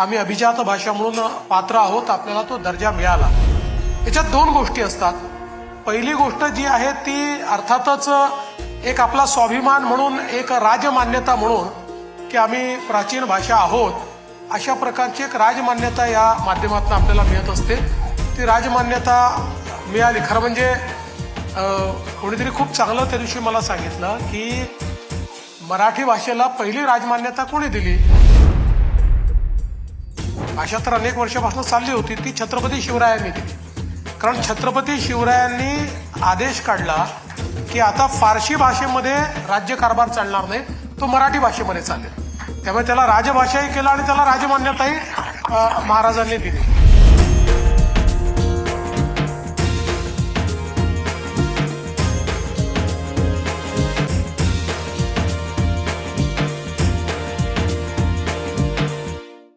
आम्ही अभिजात भाषा म्हणून पात्र आहोत आपल्याला तो दर्जा मिळाला. याच्यात दोन गोष्टी असतात. पहिली गोष्ट जी आहे ती अर्थातच एक आपला स्वाभिमान म्हणून एक राजमान्यता म्हणून की आम्ही प्राचीन भाषा आहोत. अशा प्रकारची एक राजमान्यता या माध्यमातून आपल्याला मिळत असते. ती राजमान्यता मिळाली. खरं म्हणजे कोणीतरी खूप चांगलं त्या दिवशी मला सांगितलं की मराठी भाषेला पहिली राजमान्यता कोणी दिली? भाषा तर अनेक वर्षापासून चालली होती ती छत्रपती शिवरायांनी दिली. कारण छत्रपती शिवरायांनी आदेश काढला की आता फारशी भाषेमध्ये राज्यकारभार चालणार नाही तो मराठी भाषेमध्ये चालेल. त्यामुळे त्याला राजभाषाही केला आणि त्याला राजमान्यताही महाराजांनी दिली.